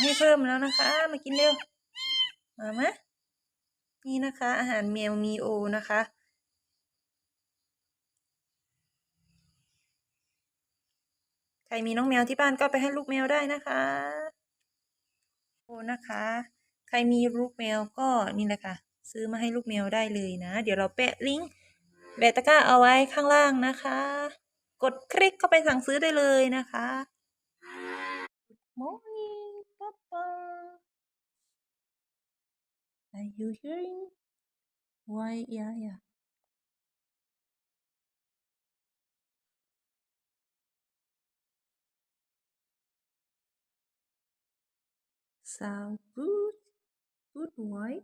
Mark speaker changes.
Speaker 1: ให้เพิ่มแล้วนะคะ มากินเร็ว มามะนี่นะคะ อาหารแมวมีโอนะคะ ใครมีน้องแมวที่บ้านก็ไปให้ลูกแมวได้นะคะโอนะคะ ใครมีลูกแมวก็นี่แหละค่ะ ซื้อมาให้ลูกแมวได้เลยนะ เดี๋ยวเราแปะลิงก์แบตตะก้าเอาไว้ข้างล่างนะคะ กดคลิกเข้าไปสั่งซื้อได้เลยนะคะ Good morning Papa. Are you hearing? Why yeah yeah. Sound good? Good boy